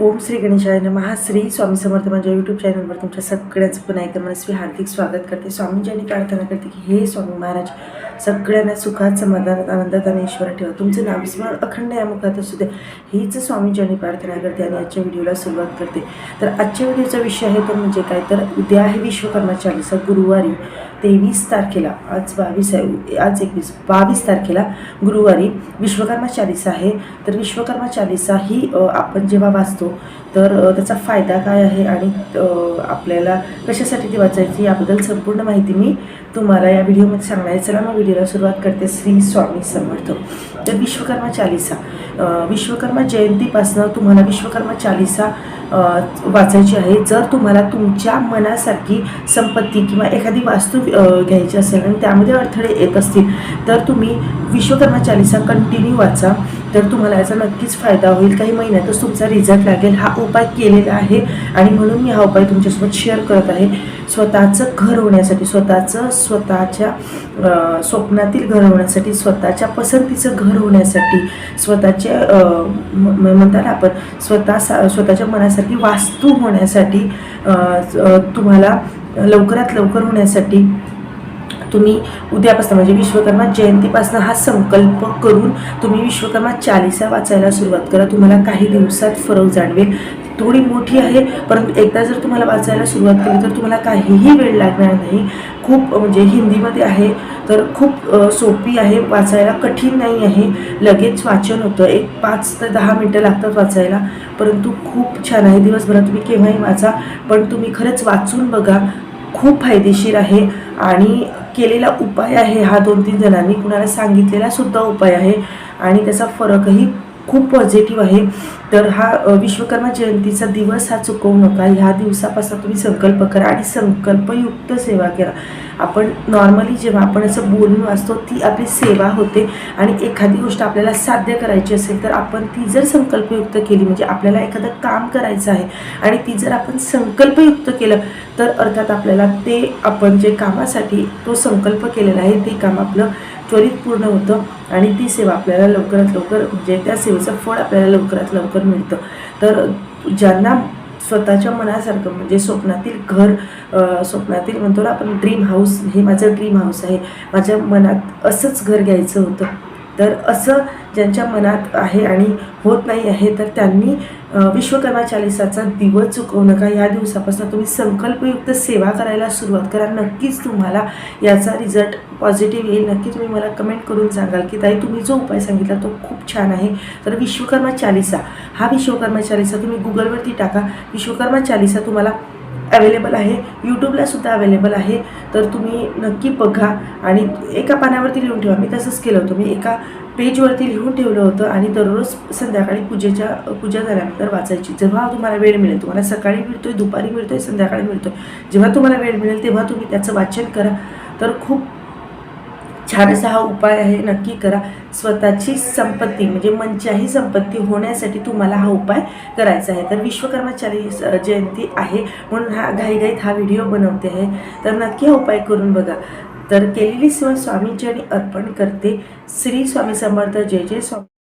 ओम श्री गणेशाय नमः. श्री स्वामी समर्थ माझ्या यूट्यूब चॅनलवर तुमच्या सगळ्यांचं पुन्हा एकदा मनस्वी हार्दिक स्वागत करते. स्वामींच्यानी प्रार्थना करते की हे स्वामी महाराज सगळ्यांना सुखात समाधानात आनंदात आणि ईश्वर ठेवा. तुमचं नाम स्मरण अखंड या मुखात असू द्या. हीच स्वामींच्यानी प्रार्थना करते आणि आजच्या व्हिडिओला सुरुवात करते. तर आजच्या व्हिडिओचा विषय आहे तो म्हणजे काय? तर उद्या आहे विश्वकर्मा चालीसा. गुरुवारी तेवीस तारखेला आज बावीस आहे आज एकवीस बावीस तारखेला गुरुवारी विश्वकर्मा चालिसा आहे. तर विश्वकर्मा चालिसा ही आपण जेव्हा वाचतो तर त्याचा फायदा काय आहे आणि आपल्याला कशासाठी ती वाचायची याबद्दल संपूर्ण माहिती मी तुम्हाला या व्हिडिओमध्ये सांगणार आहे. चला मग व्हिडिओला सुरुवात करते. श्री स्वामी समर्थ. तर विश्वकर्मा चालिसा. विश्वकर्मा जयंतीपासनं तुम्हाला विश्वकर्मा चालिसा वाचायची आहे. जर तुम्हाला तुमच्या मनासारखी संपत्ती किंवा एखादी वास्तू घ्यायची असेल आणि त्यामध्ये अडथळे येत असतील तर तुम्ही विश्वकर्मा चालिसा कंटिन्यू वाचा. तर तुम्हाला याचा नक्कीच फायदा होईल. काही महिन्यातच तुमचा रिझल्ट लागेल. हा उपाय केलेला आहे आणि म्हणून मी हा उपाय तुमच्यासोबत शेअर करत आहे. स्वतःचं घर होण्यासाठी स्वतःचं स्वतःच्या स्वप्नातील घर होण्यासाठी स्वतःच्या पसंतीचं घर होण्यासाठी स्वतःचे म्हणतात ना आपण स्वतः सा- स्वतःच्या मनासारखी वास्तू होण्यासाठी तुम्हाला लवकरात लवकर होण्यासाठी तुम्ही उद्यापासून म्हणजे विश्वकर्मा जयंतीपासून हा संकल्प करून तुम्ही विश्वकर्मा चालीसा वाचायला सुरुवात करा. तुम्हाला काही दिवसात फरक जाणवेल. थोडी मोठी आहे परंतु एकदा जर तुम्हाला वाचायला सुरुवात केली तर तुम्हाला काहीही वेळ लागणार नाही. खूप म्हणजे हिंदीमध्ये आहे तर खूप सोपी आहे. वाचायला कठीण नाही आहे. लगेच वाचन होतं. एक पाच ते दहा मिनटं लागतात वाचायला परंतु खूप छान आहे. दिवसभरात तुम्ही केव्हाही वाचा पण तुम्ही खरंच वाचून बघा. खूप फायदेशीर आहे. आणि केलेला उपाय आहे. हा दोन तीन जणांनी कुणाला सांगितलेला सुद्धा उपाय आहे. आणि त्याचा फरकही खूप पॉझिटिव्ह आहे. तर हा विश्वकर्मा जयंतीचा दिवस हा चुकवू नका. ह्या दिवसापासून तुम्ही संकल्प करा आणि संकल्पयुक्त सेवा करा. आपण नॉर्मली जेव्हा आपण असं बोलून वाचतो ती आपली सेवा होते आणि एखादी गोष्ट आपल्याला साध्य करायची असेल तर आपण ती जर संकल्पयुक्त केली म्हणजे आपल्याला एखादं काम करायचं आहे आणि ती जर आपण संकल्पयुक्त केलं तर अर्थात आपल्याला ते आपण जे कामासाठी तो संकल्प केलेला आहे ते काम आपलं त्वरित पूर्ण होतं आणि ती सेवा आपल्याला लवकरात लवकर म्हणजे त्या सेवेचं फळ आपल्याला लवकरात लवकर मिळतं. तर ज्यांना स्वतःच्या मनासारखं म्हणजे स्वप्नातील घर स्वप्नातील म्हणतो ना आपण ड्रीम हाऊस हे माझं ड्रीम हाऊस आहे. माझ्या मनात असंच घर घ्यायचं होतं. तर असं ज्यांच्या मनात आहे आणि होत नाही आहे तर त्यांनी विश्वकर्मा चालिसाचा दिवस चुकवू नका. या दिवसापासून तुम्ही संकल्पयुक्त सेवा करायला सुरुवात करा. नक्कीच तुम्हाला याचा रिझल्ट पॉझिटिव्ह येईल. नक्की तुम्ही मला कमेंट करून सांगाल की ताई तुम्ही जो उपाय सांगितला तो खूप छान आहे. तर विश्वकर्मा चालिसा हा विश्वकर्मा चालिसा तुम्ही गुगलवरती टाका. विश्वकर्मा चालिसा तुम्हाला अवेलेबल आहे. यूट्यूबला सुद्धा अवेलेबल आहे. तर तुम्ही नक्की बघा आणि एका पानावरती लिहून ठेवा. मी तसंच केलं होतं. मी एका पेजवरती लिहून ठेवलं होतं आणि दररोज संध्याकाळी पूजेच्या पूजा झाल्यानंतर वाचायची. जेव्हा तुम्हाला वेळ मिळेल तुम्हाला सकाळी मिळतोय दुपारी मिळतोय संध्याकाळी मिळतोय. जेव्हा तुम्हाला वेळ मिळेल तेव्हा तुम्ही त्याचं वाचन करा. तर खूप छान असा हा उपाय आहे. नक्की करा. स्वतःची संपत्ती म्हणजे मनच्याही संपत्ती होण्यासाठी तुम्हाला हा उपाय करायचा आहे. तर विश्वकर्माचारी जयंती आहे म्हणून हा घाईघाईत हा व्हिडिओ बनवते आहे. तर नक्की हा उपाय करून बघा. तर केलेली सेवा स्वामींची आणि अर्पण करते. श्री स्वामी समर्थ. जय जय स्वामी.